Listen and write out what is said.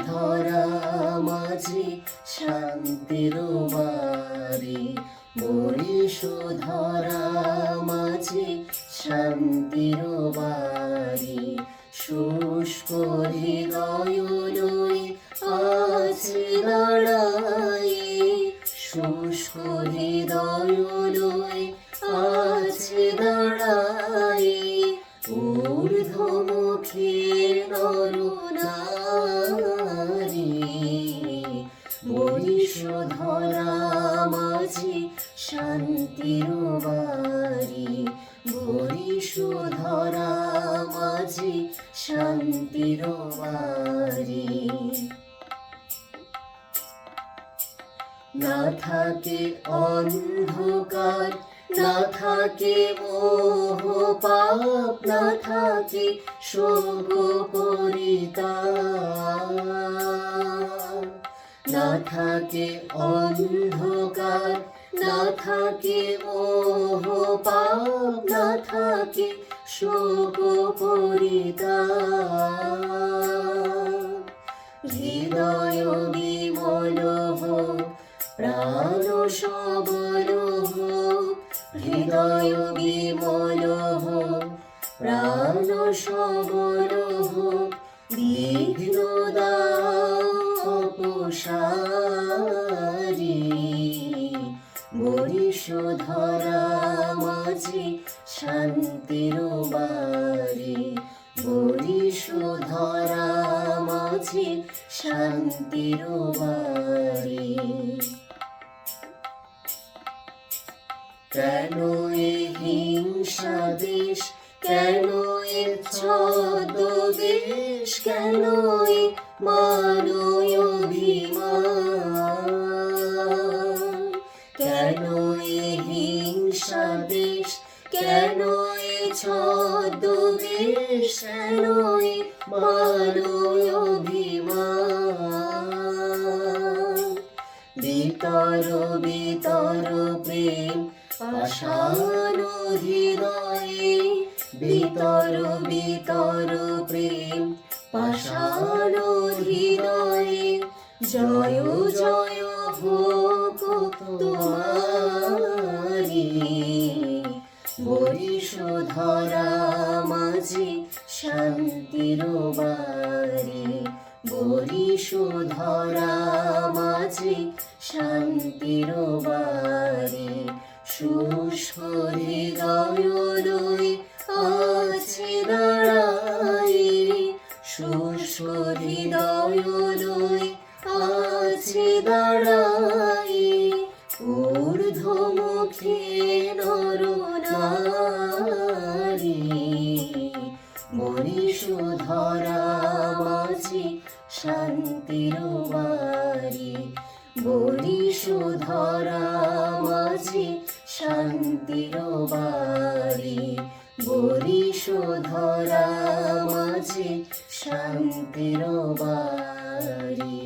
ধরা মাঝি শান্তির বাড়ি। মরিষ ধরা মাঝি শান্তির বাড়ি। শুষ্ক হৃদয় লই আছে দাঁড়াই শুষ্ক হৃদয় লই বরিষ ধরা মাঝি শান্তির বাড়ি। বরিষ ধরা মাঝি শান্তির বাড়ি। না থাকে অন্ধকার, না থাকে মোহ পাপ, না থাকে শোক পরিতাপ। থাকে অন্ধকার, না থাকে মোহ পাপ, না থাকে শোক হৃদয় বিমল হোক, প্রাণ সবল হোক, হৃদয় বিমল হোক, প্রাণ হোক অপসারি বরিষ ধরা মাঝি শান্তির বাড়ি। বরিষ ধরা মাঝি শান্তির বাড়ি। কেন এ হিংসা দেশ? কেন এ ছদ্মবেশ? কেন এ মানয় এ মানয় অভিমান বিতর বিতর প্রেম পাষাণ হৃদয়ে বিতর বিতর প্রেম পাষাণ হৃদয়ে জয় জয় হোক তোমারি। বরিষ ধরা মাঝি শান্তির বাড়ি। বরিষ ধরা মাঝি শান্তির বাড়ি। হৃদয় লই আছে দাঁড়াই। হৃদয় লই আছে দাঁড়াই। শান্তির বাড়ি। বলি ধরা মাঝি শান্তির বাড়ি। বরিষ ধরা মাঝি শান্তির বাড়ি।